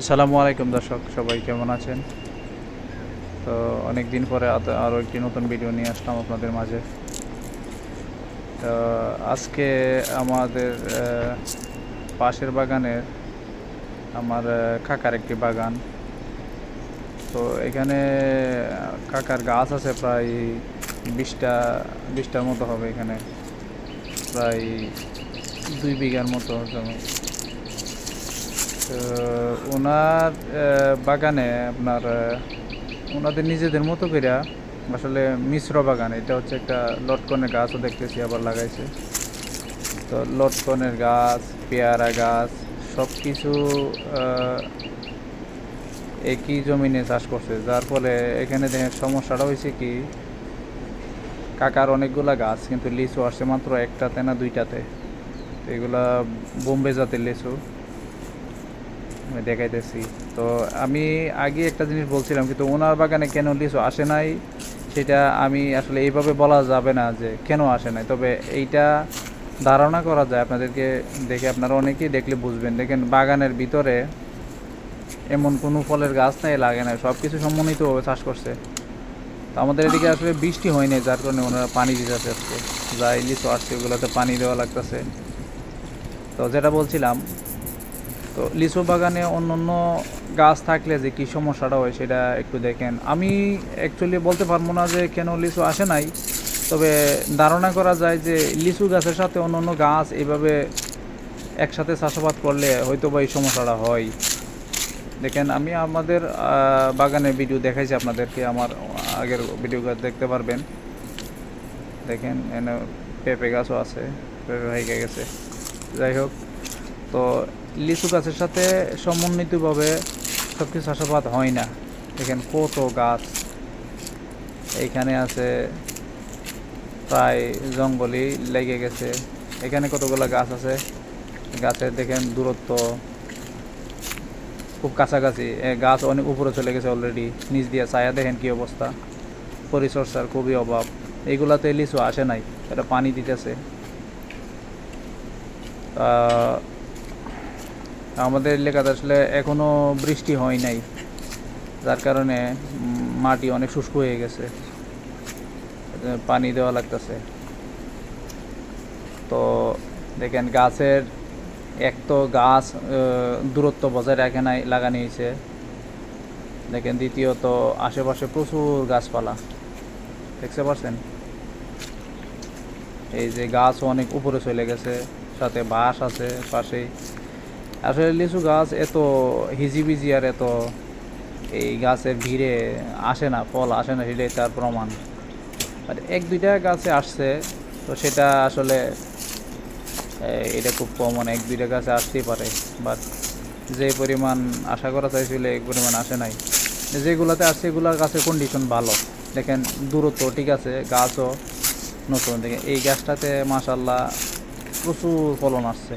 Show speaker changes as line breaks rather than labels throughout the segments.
আসসালামু আলাইকুম দর্শক, সবাই কেমন আছেন? তো অনেক দিন পরে আরও একটি নতুন ভিডিও নিয়ে আসলাম আপনাদের মাঝে। তো আজকে আমাদের পাশের বাগানের আমার কাকার একটি বাগান। তো এখানে কাকার গাছ আছে প্রায় বিশটা, বিশটার মতো হবে এখানে। প্রায় দুই বিঘার মতো জমি। তো ওনার বাগানে আপনার ওনাদের নিজেদের মতো করে আসলে মিশ্র বাগান, এটা হচ্ছে একটা লটকনের গাছও দেখতেছি, আবার লাগাইছে। তো লটকনের গাছ, পেয়ারা গাছ সব কিছু একই জমিনে চাষ করছে। যার ফলে এখানে দেখেন সমস্যাটা হয়েছে কি, কাকার অনেকগুলা গাছ, কিন্তু লিচু আসছে মাত্র একটাতে না দুইটাতে। এগুলা বোম্বে জাতের লিচু। দেখাইতেছি। তো আমি আগে একটা জিনিস বলছিলাম কিন্তু ওনার বাগানে কেন লিচু আসে নাই, সেটা আমি আসলে এইভাবে বলা যাবে না যে কেন আসে নাই। তবে এইটা ধারণা করা যায়, আপনাদেরকে দেখে আপনারা অনেকেই দেখলে বুঝবেন। দেখেন বাগানের ভিতরে এমন কোনো ফলের গাছ নাই, লাগে না সব কিছু সমন্বিতভাবে চাষ করছে। তো আমাদের এদিকে আসলে বৃষ্টি হয়নি, যার কারণে ওনারা পানি দিতে আজকে। যাই লিচু আসছে, ওগুলোতে পানি দেওয়া লাগতেছে। তো যেটা বলছিলাম তো লিচু বাগানে অন্য অন্য গাছ থাকলে যে কী সমস্যাটা হয় সেটা একটু দেখেন। আমি অ্যাকচুয়ালি বলতে পারব না যে কেন লিচু আসে নাই, তবে ধারণা করা যায় যে লিচু গাছের সাথে অন্য অন্য গাছ এইভাবে একসাথে চাষাবাদ করলে হয়তো বা এই সমস্যাটা হয়। দেখেন, আমি আমাদের বাগানে ভিডিও দেখাইছি আপনাদেরকে, আমার আগের ভিডিও গাছ দেখতে পারবেন। দেখেন, এনে পেঁপে গাছও আছে, পেঁপে হয়ে গেছে। যাই হোক, তো লিচু গাছের সাথে সমন্বিতভাবে সব কিছু চাষাবাদ হয় না। দেখেন কত গাছ এইখানে আছে প্রায় জঙ্গলই লেগে গেছে। এখানে কতগুলো গাছ আছে? গাছের দেখেন দূরত্ব খুব কাছাকাছি। গাছ অনেক উপরে চলে গেছে অলরেডি নিচ দিয়ে ছায়া, দেখেন কি অবস্থা। পরিচর্যার খুবই অভাব। এইগুলাতে লিচু আসে নাই, এটা পানি দিতেছে। আমাদের এলাকাতে আসলে এখনও বৃষ্টি হয় নাই। যার কারণে মাটি অনেক শুষ্ক হয়ে গেছে। পানি দেওয়া লাগতেছে। তো দেখেন, গাছের এক তো গাছ দূরত্ব বজায় রাখে নাই লাগানো হয়েছে দেখেন, দ্বিতীয়ত আশেপাশে প্রচুর গাছপালা। দেখতে পাচ্ছেন? এই যে গাছ অনেক উপরে চলে গেছে, সাথে বাঁশ আছে পাশেই। আসলে লিচু গাছ এত হিজিবিজি আর এত এই গাছের ভিড়ে আসে না, ফল আসে না, সেটাই তার প্রমাণ। আর এক দুইটা গাছে আসছে, তো সেটা আসলে এটা খুব কম মানে এক দুইটা গাছে আসতেই পারে। বাট যে পরিমাণ আশা করা চাইছিল এই পরিমাণ আসে নাই। যেগুলোতে আসছে এগুলোর গাছের কন্ডিশন ভালো। দেখেন দূরত্ব ঠিক আছে, গাছও নতুন। দেখেন এই গাছটাতে মাসাল্লাহ প্রচুর ফলন আসছে।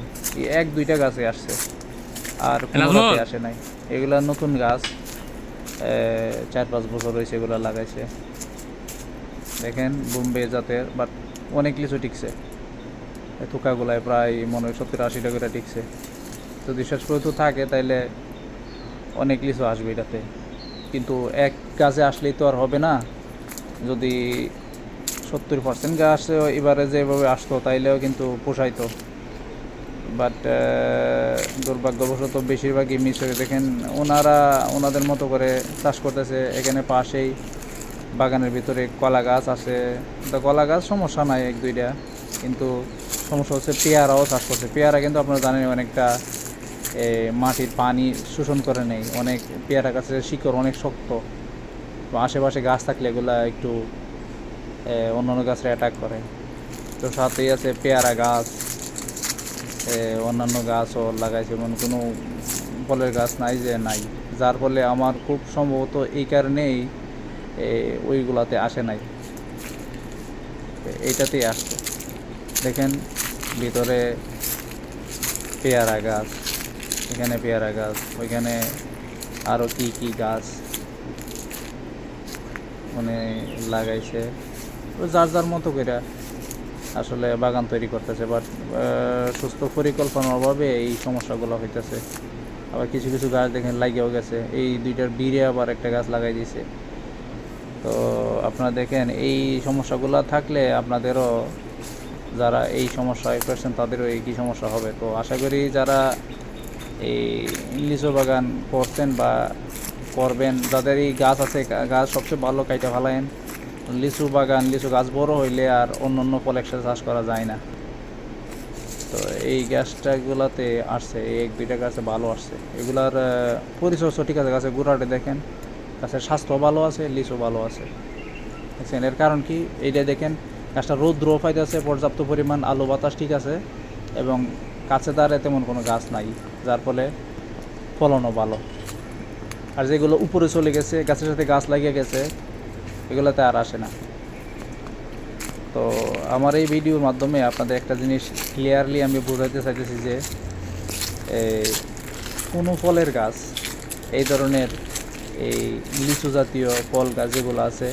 এক দুইটা গাছে আসছে। আর আসে নাই। এগুলা নতুন গাছ। চার পাঁচ বছর হয়েছে এগুলো লাগাইছে। দেখেন বোম্বে জাতের বাট অনেক লিচু টিকছে। থুকাগুলায় প্রায় মনে হয় সত্তর আশি টাকা করে টিকছে। যদি শেষ পর্যন্ত থাকে তাইলে অনেক লিচু আসবে এটাতে। কিন্তু এক গাছে আসলেই তো আর হবে না। যদি সত্তর পার্সেন্ট গাছ এবারে যেভাবে আসতো, তাইলেও কিন্তু পোষাইতো। বাট দুর্ভাগ্যবশত বেশিরভাগই মিস হয়ে দেখেন, ওনারা, ওনাদের মতো করে চাষ করতেছে, এখানে পাশেই বাগানের ভিতরে কলা গাছ আছে। তো কলা গাছ সমস্যা নাই এক দুইটা, কিন্তু সমস্যা হচ্ছে পেয়ারাও চাষ করছে। পেয়ারা কিন্তু আপনারা জানেন অনেকটা মাটির পানি শোষণ করে নেই অনেক পেয়ারা গাছের শিকড় অনেক শক্ত। আশেপাশে গাছ থাকলে এগুলা একটু অন্যান্য গাছের অ্যাটাক করে। তো সাথেই আছে পেয়ারা গাছ অন্যান্য গাছও লাগাইছে এমন কোনো ফলের গাছ নাই যে নাই। যার ফলে আমার খুব সম্ভবত এই কারণেই ওইগুলাতে আসে নাই। এইটাতেই আসছে। দেখেন, ভিতরে পেয়ারা গাছ, এখানে পেয়ারা গাছ, ওইখানে আরও কি কি গাছ মানে লাগাইছে। যার যার মতো করে আসলে বাগান তৈরি করতেছে বাট সুস্থ পরিকল্পনার অভাবে এই সমস্যাগুলো হইতেছে। আবার কিছু কিছু গাছ দেখেন লাগিয়েও গেছে, এই দুইটার বীরে আবার একটা গাছ লাগাই দিয়েছে তো আপনারা দেখেন, এই সমস্যাগুলো থাকলে আপনাদেরও যারা এই সমস্যায় পড়ছেন তাদেরও একই সমস্যা হবে? তো আশা করি যারা এই লিচু বাগান করছেন বা করবেন, যাদের এই গাছ আছে গাছ সবচেয়ে ভালো কাইটা ভালায়েন লিচু বাগান, লিচু গাছ বড় হইলে আর অন্য অন্য ফল একসাথে চাষ করা যায় না। তো এই গাছটাগুলোতে আসছে, এই এক দুইটা গাছে ভালো আসছে। এগুলার পরিচর্যা ঠিক আছে, গাছের গোড়াটা দেখেন। গাছের স্বাস্থ্য ভালো আছে, লিচু ভালো আছে। দেখছেন, এর কারণ কি? এইটা দেখেন, গাছটা রৌদ্র পাইতেছে, পর্যাপ্ত পরিমাণ আলো বাতাস ঠিক আছে, এবং কাছে দাঁড়ে তেমন কোনো গাছ নাই, যার ফলে ফলনও ভালো। আর যেগুলো উপরে চলে গেছে, গাছের সাথে গাছ লাগিয়ে গেছে এগুলোতে আর আসে না। তো আমার এই ভিডিওর মাধ্যমে আপনাদের একটা জিনিস ক্লিয়ারলি আমি বোঝাতে চাইতেছি যে এই কোনো ফলের গাছ, এই ধরনের এই লিচু জাতীয় ফল গাছ যেগুলো আছে,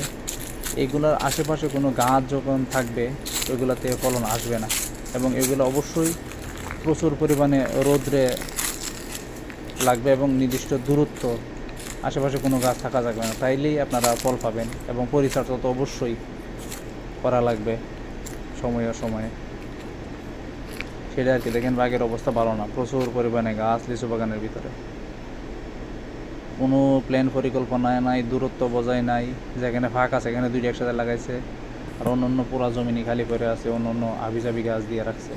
এগুলোর আশেপাশে কোনো গাছ যখন থাকবে, ওইগুলোতে ফলন আসবে না। এবং এগুলো অবশ্যই প্রচুর পরিমাণে রোদ্রে লাগবে এবং নির্দিষ্ট দূরত্ব আশেপাশে কোনো গাছ থাকা যাবে না, তাইলেই আপনারা ফল পাবেন এবং পরিচর্যা তো অবশ্যই করা লাগবে সময়ে সময়ে সেটা আর কি, দেখেন বাঘের অবস্থা ভালো না, প্রচুর পরিমাণে গাছ লিচু বাগানের ভিতরে। কোনো প্ল্যান পরিকল্পনা নাই, দূরত্ব বজায় নাই, যেখানে ফাঁক আছে সেখানে দুইটা একসাথে লাগাইছে, আর অন্য অন্য পুরা জমিনি খালি করে আছে, অন্য অন্য আবিজাবি গাছ দিয়ে রাখছে।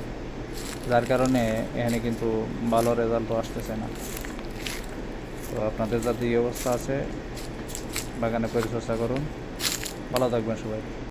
যার কারণে এখানে কিন্তু ভালো রেজাল্টও আসতেছে না। তো আপনাদের যাতে এই অবস্থা আছে বাগানে পরিচর্যা করুন। ভালো থাকবেন সবাই।